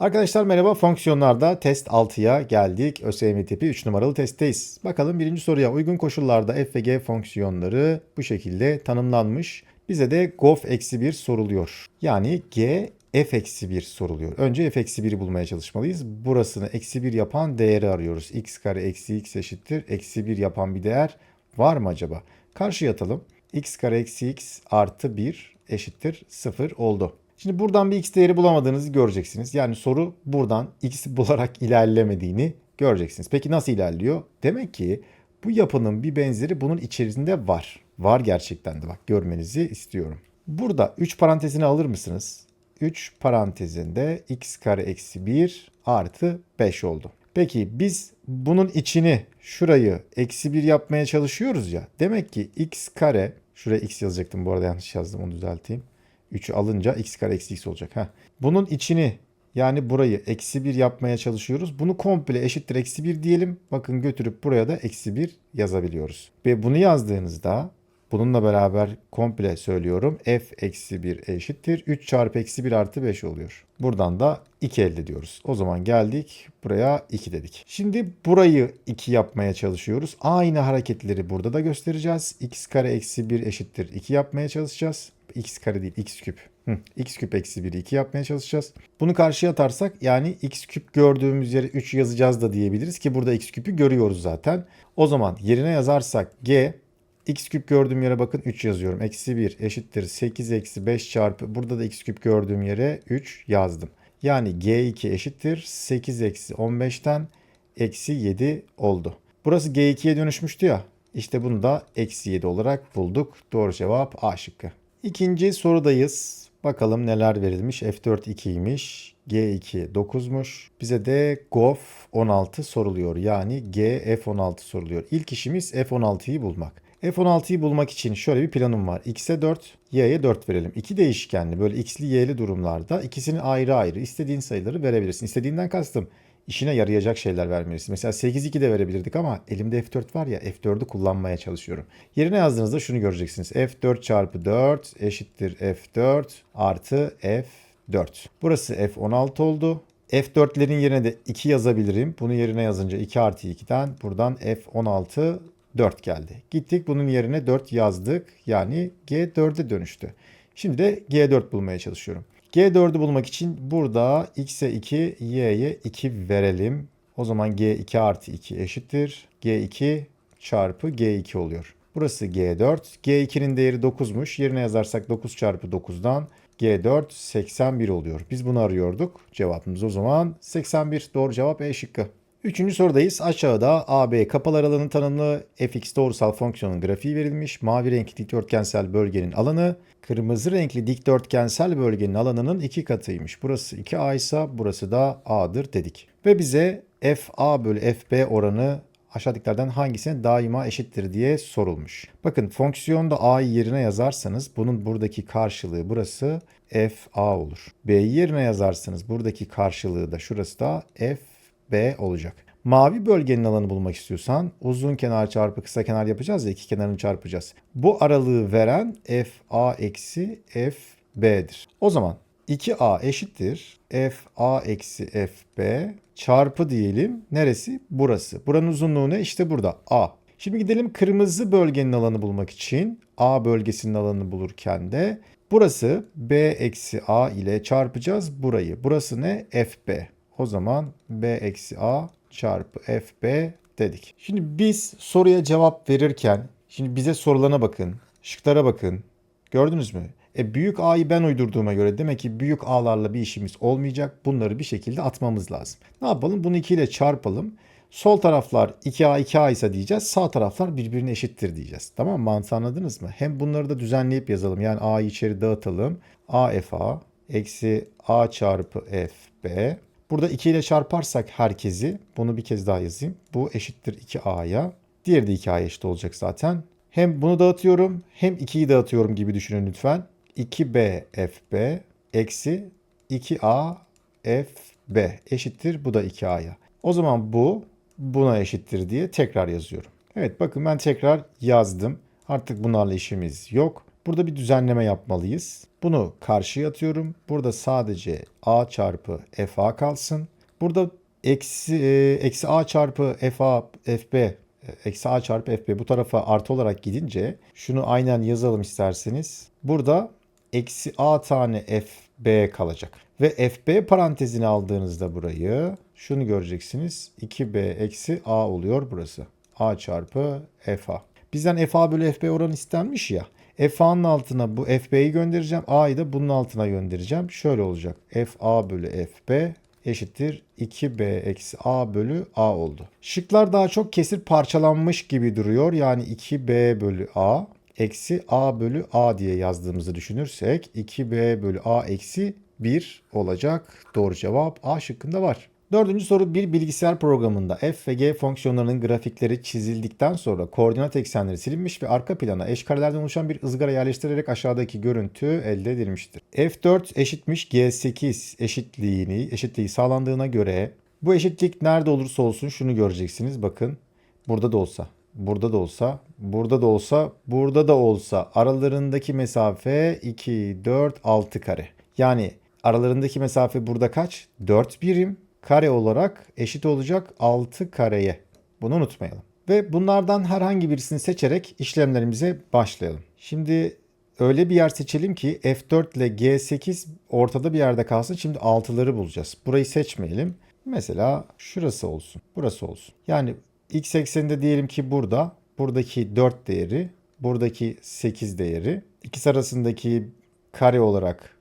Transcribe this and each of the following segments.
Arkadaşlar merhaba fonksiyonlarda test 6'ya geldik. ÖSYM tipi 3 numaralı testteyiz. Bakalım birinci soruya uygun koşullarda f ve g fonksiyonları bu şekilde tanımlanmış. Bize de gof eksi 1 soruluyor. Yani g f eksi 1 soruluyor. Önce f eksi 1'i bulmaya çalışmalıyız. Burasını eksi 1 yapan değeri arıyoruz. x kare eksi x eşittir. Eksi 1 yapan bir değer var mı acaba? Karşıya atalım. x kare eksi x artı 1 eşittir 0 oldu. Şimdi buradan bir x değeri bulamadığınızı göreceksiniz. Yani soru buradan x bularak ilerlemediğini göreceksiniz. Peki nasıl ilerliyor? Demek ki bu yapının bir benzeri bunun içerisinde var. Var gerçekten de bak görmenizi istiyorum. Burada 3 parantezini alır mısınız? 3 parantezinde x kare eksi 1 artı 5 oldu. Peki biz bunun içini şurayı eksi 1 yapmaya çalışıyoruz ya. Demek ki x kare şuraya x yazacaktım bu arada yanlış yazdım onu düzelteyim. 3'ü alınca x kare eksi x olacak. Heh. Bunun içini yani burayı eksi 1 yapmaya çalışıyoruz. Bunu komple eşittir eksi 1 diyelim. Bakın götürüp buraya da eksi 1 yazabiliyoruz. Ve bunu yazdığınızda bununla beraber komple söylüyorum. f eksi 1 eşittir. 3 çarpı eksi 1 artı 5 oluyor. Buradan da 2 elde ediyoruz. O zaman geldik buraya 2 dedik. Şimdi burayı 2 yapmaya çalışıyoruz. Aynı hareketleri burada da göstereceğiz. x kare eksi 1 eşittir 2 yapmaya çalışacağız x kare değil x küp. Hı, x küp eksi 1'i 2 yapmaya çalışacağız. Bunu karşıya atarsak yani x küp gördüğümüz yere 3 yazacağız da diyebiliriz ki burada x küpü görüyoruz zaten. O zaman yerine yazarsak g x küp gördüğüm yere bakın 3 yazıyorum. Eksi 1 eşittir 8 eksi 5 çarpı burada da x küp gördüğüm yere 3 yazdım. Yani g2 eşittir 8 eksi 15'ten eksi 7 oldu. Burası g2'ye dönüşmüştü ya. İşte bunu da eksi 7 olarak bulduk. Doğru cevap A şıkkı. İkinci sorudayız. Bakalım neler verilmiş. F4 2'ymiş. G2 9'muş. Bize de GOF 16 soruluyor. Yani G F16 soruluyor. İlk işimiz F16'yı bulmak. F16'yı bulmak için şöyle bir planım var. X'e 4, Y'ye 4 verelim. İki değişkenli böyle X'li Y'li durumlarda ikisini ayrı ayrı istediğin sayıları verebilirsin. İstediğinden kastım işine yarayacak şeyler vermelisin. Mesela 8-2 de verebilirdik ama elimde F4 var ya F4'ü kullanmaya çalışıyorum. Yerine yazdığınızda şunu göreceksiniz. F4 çarpı 4 eşittir F4 artı F4. Burası F16 oldu. F4'lerin yerine de 2 yazabilirim. Bunu yerine yazınca 2 artı 2'den buradan F16 4 geldi. Gittik bunun yerine 4 yazdık. Yani G4'e dönüştü. Şimdi de G4 bulmaya çalışıyorum. G4'ü bulmak için burada x'e 2, y'ye 2 verelim. O zaman G2 artı 2 eşittir. G2 çarpı G2 oluyor. Burası G4. G2'nin değeri 9'muş. Yerine yazarsak 9 çarpı 9'dan G4 81 oluyor. Biz bunu arıyorduk. Cevabımız o zaman 81. Doğru cevap E şıkkı. Üçüncü sorudayız. Aşağıda AB kapalı aralığının tanımlı fx doğrusal fonksiyonun grafiği verilmiş. Mavi renkli dikdörtgensel bölgenin alanı kırmızı renkli dikdörtgensel bölgenin alanının iki katıymış. Burası 2a ise burası da a'dır dedik. Ve bize fa bölü fb oranı aşağıdakilerden hangisine daima eşittir diye sorulmuş. Bakın fonksiyonda a'yı yerine yazarsanız bunun buradaki karşılığı burası fa olur. b'yi yerine yazarsanız buradaki karşılığı da şurası da f B olacak. Mavi bölgenin alanı bulmak istiyorsan uzun kenar çarpı kısa kenar yapacağız ya iki kenarını çarpacağız. Bu aralığı veren FA eksi FB'dir. O zaman 2A eşittir FA eksi FB çarpı diyelim neresi? Burası. Buranın uzunluğu ne? İşte burada A. Şimdi gidelim kırmızı bölgenin alanı bulmak için A bölgesinin alanını bulurken de burası B eksi A ile çarpacağız burayı. Burası ne? FB. O zaman b eksi a çarpı fb dedik. Şimdi biz soruya cevap verirken şimdi bize sorulana bakın. Şıklara bakın. Gördünüz mü? E büyük A'yı ben uydurduğuma göre demek ki büyük A'larla bir işimiz olmayacak. Bunları bir şekilde atmamız lazım. Ne yapalım? Bunu 2 ile çarpalım. Sol taraflar 2A 2A ise diyeceğiz. Sağ taraflar birbirine eşittir diyeceğiz. Tamam? Mantığı anladınız mı? Hem bunları da düzenleyip yazalım. Yani A'yı içeri dağıtalım. A FA eksi A çarpı FB Burada 2 ile çarparsak herkesi bunu bir kez daha yazayım. Bu eşittir 2a'ya. Diğeri de 2a'ya eşit olacak zaten. Hem bunu dağıtıyorum hem 2'yi dağıtıyorum gibi düşünün lütfen. 2b fb eksi 2a fb eşittir bu da 2a'ya. O zaman bu buna eşittir diye tekrar yazıyorum. Evet bakın ben tekrar yazdım. Artık bunlarla işimiz yok. Burada bir düzenleme yapmalıyız. Bunu karşıya atıyorum. Burada sadece a çarpı fa kalsın. Burada eksi, e, eksi a çarpı fa fb e, eksi a çarpı fb bu tarafa artı olarak gidince şunu aynen yazalım isterseniz. Burada eksi a tane fb kalacak. Ve fb parantezini aldığınızda burayı şunu göreceksiniz. 2b eksi a oluyor burası. a çarpı fa. Bizden fa bölü fb oranı istenmiş ya. FA'nın altına bu FB'yi göndereceğim. A'yı da bunun altına göndereceğim. Şöyle olacak. FA bölü FB eşittir 2B eksi A bölü A oldu. Şıklar daha çok kesir parçalanmış gibi duruyor. Yani 2B bölü A eksi A bölü A diye yazdığımızı düşünürsek 2B bölü A eksi 1 olacak. Doğru cevap A şıkkında var. Dördüncü soru bir bilgisayar programında f ve g fonksiyonlarının grafikleri çizildikten sonra koordinat eksenleri silinmiş ve arka plana eş karelerden oluşan bir ızgara yerleştirerek aşağıdaki görüntü elde edilmiştir. f4 eşitmiş g8 eşitliğini eşitliği sağlandığına göre bu eşitlik nerede olursa olsun şunu göreceksiniz. Bakın burada da olsa, burada da olsa, burada da olsa, burada da olsa aralarındaki mesafe 2, 4, 6 kare. Yani aralarındaki mesafe burada kaç? 4 birim kare olarak eşit olacak 6 kareye. Bunu unutmayalım. Ve bunlardan herhangi birisini seçerek işlemlerimize başlayalım. Şimdi öyle bir yer seçelim ki F4 ile G8 ortada bir yerde kalsın. Şimdi 6'ları bulacağız. Burayı seçmeyelim. Mesela şurası olsun. Burası olsun. Yani x ekseninde diyelim ki burada. Buradaki 4 değeri. Buradaki 8 değeri. İkisi arasındaki kare olarak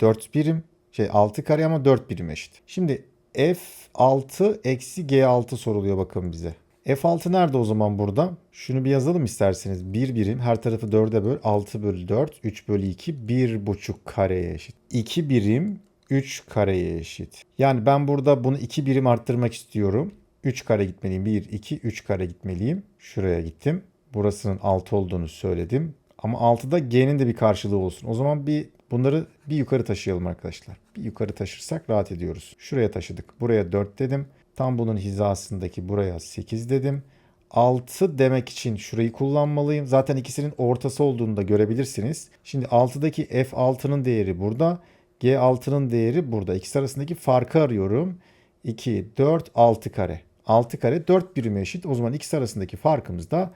4 birim. Şey 6 kare ama 4 birim eşit. Şimdi F6 eksi G6 soruluyor bakın bize. F6 nerede o zaman burada? Şunu bir yazalım isterseniz. 1 birim her tarafı 4'e böl. 6 bölü 4. 3 bölü 2. 1,5 kareye eşit. 2 birim 3 kareye eşit. Yani ben burada bunu 2 birim arttırmak istiyorum. 3 kare gitmeliyim. 1, 2, 3 kare gitmeliyim. Şuraya gittim. Burasının 6 olduğunu söyledim. Ama 6'da G'nin de bir karşılığı olsun. O zaman bir bunları bir yukarı taşıyalım arkadaşlar. Bir yukarı taşırsak rahat ediyoruz. Şuraya taşıdık. Buraya 4 dedim. Tam bunun hizasındaki buraya 8 dedim. 6 demek için şurayı kullanmalıyım. Zaten ikisinin ortası olduğunu da görebilirsiniz. Şimdi 6'daki F6'nın değeri burada. G6'nın değeri burada. İkisi arasındaki farkı arıyorum. 2, 4, 6 kare. 6 kare 4 birime eşit. O zaman ikisi arasındaki farkımız da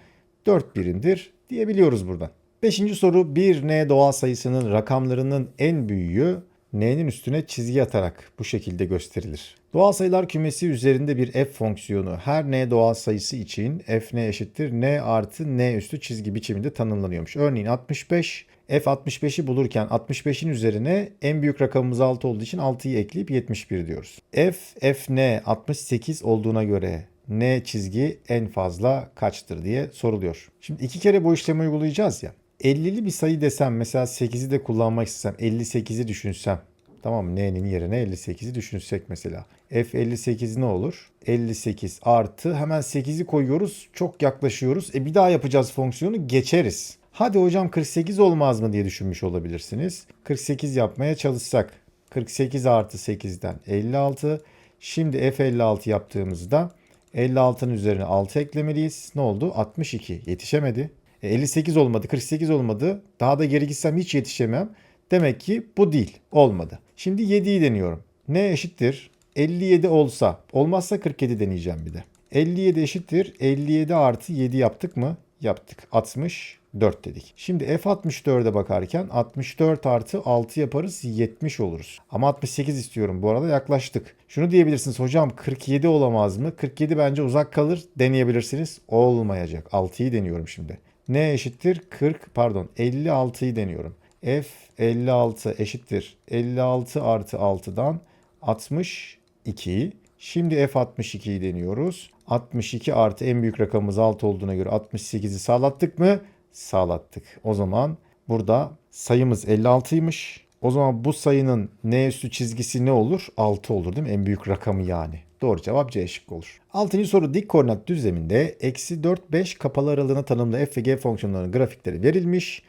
4 birimdir diyebiliyoruz buradan. Beşinci soru bir n doğal sayısının rakamlarının en büyüğü n'nin üstüne çizgi atarak bu şekilde gösterilir. Doğal sayılar kümesi üzerinde bir f fonksiyonu her n doğal sayısı için f n eşittir n artı n üstü çizgi biçiminde tanımlanıyormuş. Örneğin 65 f 65'i bulurken 65'in üzerine en büyük rakamımız 6 olduğu için 6'yı ekleyip 71 diyoruz. f f n 68 olduğuna göre n çizgi en fazla kaçtır diye soruluyor. Şimdi iki kere bu işlemi uygulayacağız ya. 50'li bir sayı desem mesela 8'i de kullanmak istesem 58'i düşünsem tamam mı? N'nin yerine 58'i düşünsek mesela. F58 ne olur? 58 artı hemen 8'i koyuyoruz. Çok yaklaşıyoruz. E bir daha yapacağız fonksiyonu geçeriz. Hadi hocam 48 olmaz mı diye düşünmüş olabilirsiniz. 48 yapmaya çalışsak. 48 artı 8'den 56. Şimdi F56 yaptığımızda 56'nın üzerine 6 eklemeliyiz. Ne oldu? 62. Yetişemedi. 58 e, olmadı, 48 olmadı. Daha da geri gitsem hiç yetişemem. Demek ki bu değil. Olmadı. Şimdi 7'yi deniyorum. Ne eşittir? 57 olsa. Olmazsa 47 deneyeceğim bir de. 57 eşittir. 57 artı 7 yaptık mı? Yaptık. 64 dedik. Şimdi F64'e bakarken 64 artı 6 yaparız 70 oluruz. Ama 68 istiyorum. Bu arada yaklaştık. Şunu diyebilirsiniz hocam 47 olamaz mı? 47 bence uzak kalır deneyebilirsiniz. Olmayacak. 6'yı deniyorum şimdi n eşittir 40 pardon 56'yı deniyorum. f 56 eşittir 56 artı 6'dan 62. Şimdi f 62'yi deniyoruz. 62 artı en büyük rakamımız 6 olduğuna göre 68'i sağlattık mı? Sağlattık. O zaman burada sayımız 56'ymış. O zaman bu sayının n üstü çizgisi ne olur? 6 olur değil mi? En büyük rakamı yani. Doğru cevap C şıkkı olur. Altıncı soru dik koordinat düzleminde eksi 4 5 kapalı aralığına tanımlı f ve g fonksiyonlarının grafikleri verilmiş.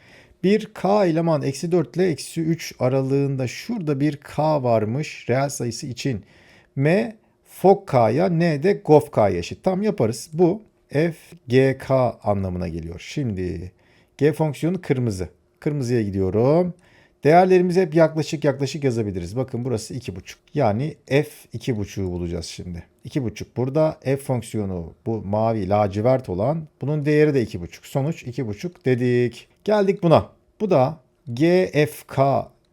Bir k eleman eksi 4 ile eksi 3 aralığında şurada bir k varmış reel sayısı için. M fok k'ya n de gof k'ya eşit. Tam yaparız. Bu f g k anlamına geliyor. Şimdi g fonksiyonu kırmızı. Kırmızıya gidiyorum. Değerlerimizi hep yaklaşık yaklaşık yazabiliriz. Bakın burası 2,5. Yani f 2,5'u bulacağız şimdi. 2,5 burada f fonksiyonu bu mavi lacivert olan bunun değeri de 2,5. Sonuç 2,5 dedik. Geldik buna. Bu da gfk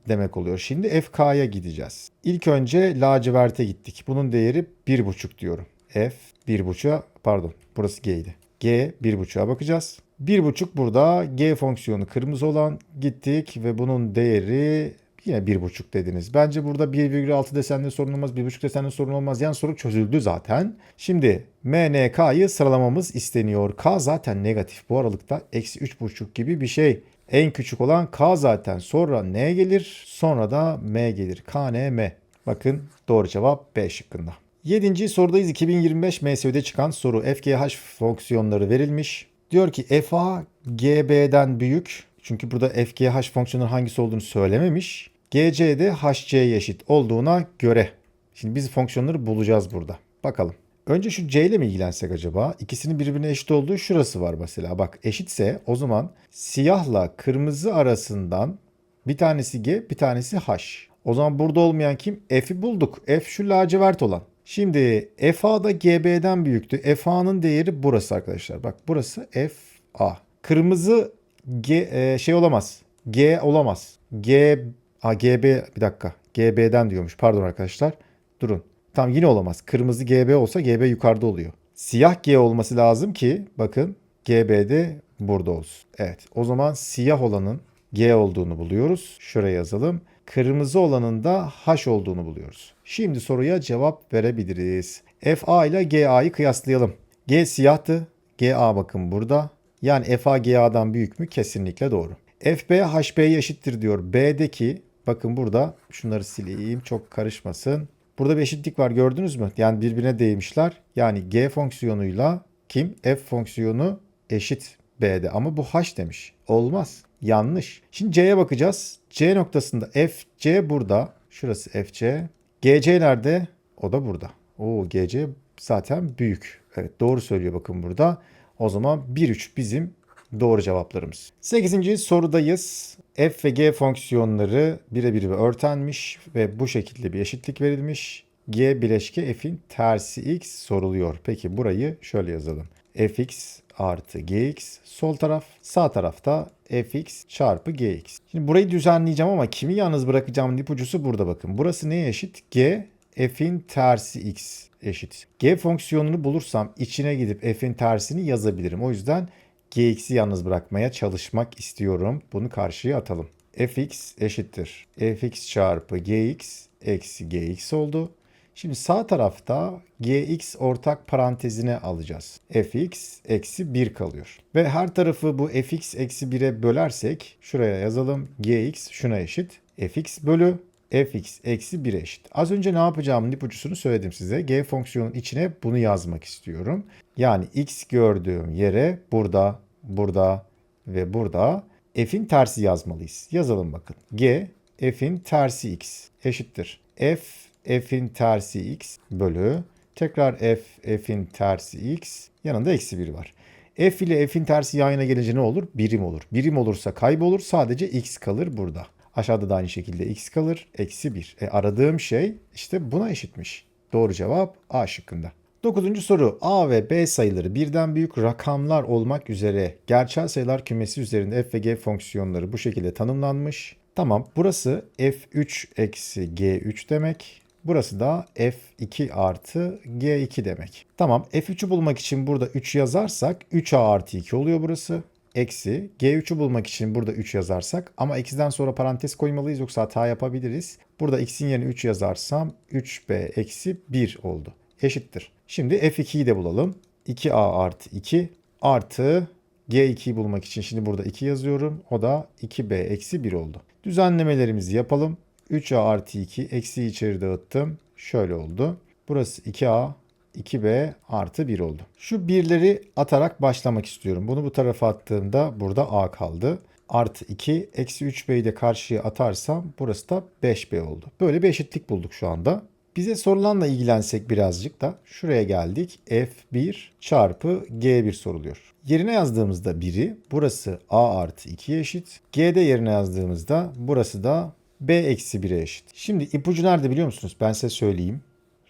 demek oluyor. Şimdi fk'ya gideceğiz. İlk önce laciverte gittik. Bunun değeri 1,5 diyorum. f 1,5'a pardon burası g'ydi. g 1,5'a bakacağız. 1,5 burada g fonksiyonu kırmızı olan gittik ve bunun değeri yine 1,5 dediniz. Bence burada 1,6 desende sorun olmaz, 1,5 desende sorun olmaz. Yani soru çözüldü zaten. Şimdi MNK'yı sıralamamız isteniyor. K zaten negatif. Bu aralıkta eksi 3,5 gibi bir şey. En küçük olan K zaten. Sonra N gelir. Sonra da M gelir. K, N, M. Bakın doğru cevap B şıkkında. Yedinci sorudayız. 2025 MSÜ'de çıkan soru. FGH fonksiyonları verilmiş. Diyor ki FA GB'den büyük. Çünkü burada FGH fonksiyonunun hangisi olduğunu söylememiş. GC de HC'ye eşit olduğuna göre. Şimdi biz fonksiyonları bulacağız burada. Bakalım. Önce şu C ile mi ilgilensek acaba? İkisinin birbirine eşit olduğu şurası var mesela. Bak eşitse o zaman siyahla kırmızı arasından bir tanesi G bir tanesi H. O zaman burada olmayan kim? F'i bulduk. F şu lacivert olan. Şimdi FA da GB'den büyüktü. FA'nın değeri burası arkadaşlar. Bak burası FA. Kırmızı G e, şey olamaz. G olamaz. G A, GB bir dakika. GB'den diyormuş. Pardon arkadaşlar. Durun. Tam yine olamaz. Kırmızı GB olsa GB yukarıda oluyor. Siyah G olması lazım ki bakın GB de burada olsun. Evet. O zaman siyah olanın G olduğunu buluyoruz. Şuraya yazalım. Kırmızı olanın da H olduğunu buluyoruz. Şimdi soruya cevap verebiliriz. FA ile GA'yı kıyaslayalım. G siyahtı. GA bakın burada. Yani FA GA'dan büyük mü? Kesinlikle doğru. FB HB'ye eşittir diyor. B'deki bakın burada şunları sileyim çok karışmasın. Burada bir eşitlik var gördünüz mü? Yani birbirine değmişler. Yani G fonksiyonuyla kim? F fonksiyonu eşit B'de ama bu H demiş. Olmaz. Yanlış. Şimdi C'ye bakacağız. C noktasında FC burada. Şurası FC. GC nerede? O da burada. Oo GC zaten büyük. Evet doğru söylüyor bakın burada. O zaman 1-3 bizim doğru cevaplarımız. 8. sorudayız. F ve G fonksiyonları birebir ve örtenmiş ve bu şekilde bir eşitlik verilmiş. G bileşke f'in tersi x soruluyor. Peki burayı şöyle yazalım. fx artı gx sol taraf sağ tarafta fx çarpı gx. Şimdi burayı düzenleyeceğim ama kimi yalnız bırakacağım ipucusu burada bakın. Burası neye eşit? G f'in tersi x eşit. G fonksiyonunu bulursam içine gidip f'in tersini yazabilirim. O yüzden gx'i yalnız bırakmaya çalışmak istiyorum. Bunu karşıya atalım. fx eşittir. fx çarpı gx eksi gx oldu. Şimdi sağ tarafta gx ortak parantezine alacağız. fx eksi 1 kalıyor. Ve her tarafı bu fx eksi 1'e bölersek şuraya yazalım. gx şuna eşit. fx bölü fx eksi 1'e eşit. Az önce ne yapacağımın ipucusunu söyledim size. G fonksiyonun içine bunu yazmak istiyorum. Yani x gördüğüm yere burada, burada ve burada f'in tersi yazmalıyız. Yazalım bakın. G f'in tersi x eşittir. f f'in tersi x bölü tekrar f f'in tersi x yanında eksi 1 var. f ile f'in tersi yan yana gelince ne olur? Birim olur. Birim olursa kaybolur sadece x kalır burada. Aşağıda da aynı şekilde x kalır. Eksi 1. E aradığım şey işte buna eşitmiş. Doğru cevap A şıkkında. Dokuzuncu soru. A ve B sayıları birden büyük rakamlar olmak üzere gerçel sayılar kümesi üzerinde f ve g fonksiyonları bu şekilde tanımlanmış. Tamam burası f3 eksi g3 demek. Burası da f2 artı g2 demek. Tamam f3'ü bulmak için burada 3 yazarsak 3a artı 2 oluyor burası. Eksi g3'ü bulmak için burada 3 yazarsak ama x'den sonra parantez koymalıyız yoksa hata yapabiliriz. Burada x'in yerine 3 yazarsam 3b eksi 1 oldu. Eşittir. Şimdi f2'yi de bulalım. 2a artı 2 artı g2'yi bulmak için şimdi burada 2 yazıyorum. O da 2b eksi 1 oldu. Düzenlemelerimizi yapalım. 3a artı 2 eksi içeri dağıttım. Şöyle oldu. Burası 2a 2b artı 1 oldu. Şu birleri atarak başlamak istiyorum. Bunu bu tarafa attığımda burada a kaldı. Artı 2 eksi 3b'yi de karşıya atarsam burası da 5b oldu. Böyle bir eşitlik bulduk şu anda. Bize sorulanla ilgilensek birazcık da şuraya geldik. F1 çarpı G1 soruluyor. Yerine yazdığımızda 1'i burası a artı 2'ye eşit. G'de yerine yazdığımızda burası da b eksi 1'e eşit. Şimdi ipucu nerede biliyor musunuz? Ben size söyleyeyim.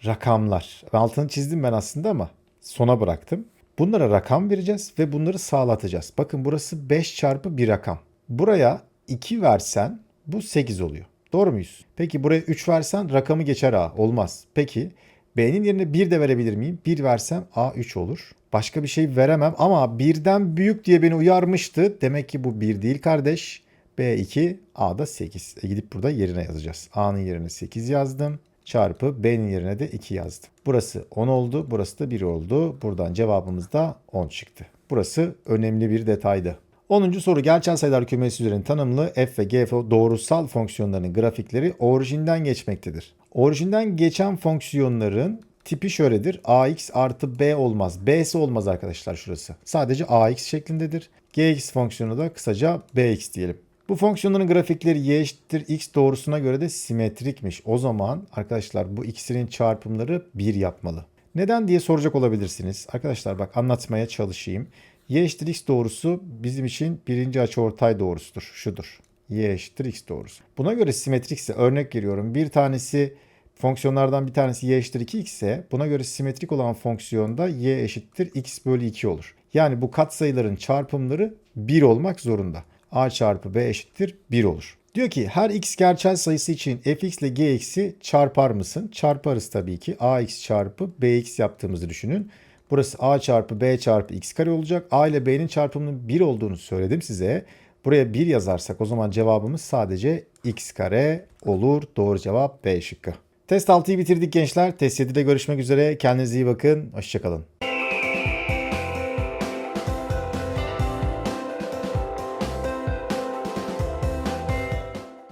Rakamlar. Altını çizdim ben aslında ama sona bıraktım. Bunlara rakam vereceğiz ve bunları sağlatacağız. Bakın burası 5 çarpı bir rakam. Buraya 2 versen bu 8 oluyor. Doğru muyuz? Peki buraya 3 versen rakamı geçer A. Olmaz. Peki B'nin yerine 1 de verebilir miyim? 1 versem A 3 olur. Başka bir şey veremem ama birden büyük diye beni uyarmıştı. Demek ki bu 1 değil kardeş. B2 A'da 8. E gidip burada yerine yazacağız. A'nın yerine 8 yazdım. Çarpı B'nin yerine de 2 yazdım. Burası 10 oldu. Burası da 1 oldu. Buradan cevabımız da 10 çıktı. Burası önemli bir detaydı. 10. soru gerçel sayılar kümesi üzerinin tanımlı f ve g doğrusal fonksiyonlarının grafikleri orijinden geçmektedir. Orijinden geçen fonksiyonların tipi şöyledir. ax artı b olmaz. b'si olmaz arkadaşlar şurası. Sadece ax şeklindedir. gx fonksiyonu da kısaca bx diyelim. Bu fonksiyonların grafikleri y eşittir x doğrusuna göre de simetrikmiş. O zaman arkadaşlar bu ikisinin çarpımları 1 yapmalı. Neden diye soracak olabilirsiniz. Arkadaşlar bak anlatmaya çalışayım. Y eşittir x doğrusu bizim için birinci açıortay doğrusudur. Şudur. Y eşittir x doğrusu. Buna göre simetrikse örnek veriyorum. Bir tanesi fonksiyonlardan bir tanesi y eşittir 2x ise buna göre simetrik olan fonksiyonda y eşittir x bölü 2 olur. Yani bu katsayıların çarpımları 1 olmak zorunda. A çarpı b eşittir 1 olur. Diyor ki her x gerçel sayısı için fx ile gx'i çarpar mısın? Çarparız tabii ki. ax çarpı bx yaptığımızı düşünün. Burası a çarpı b çarpı x kare olacak. a ile b'nin çarpımının 1 olduğunu söyledim size. Buraya 1 yazarsak o zaman cevabımız sadece x kare olur. Doğru cevap B şıkkı. Test 6'yı bitirdik gençler. Test 7'de görüşmek üzere. Kendinize iyi bakın. Hoşçakalın.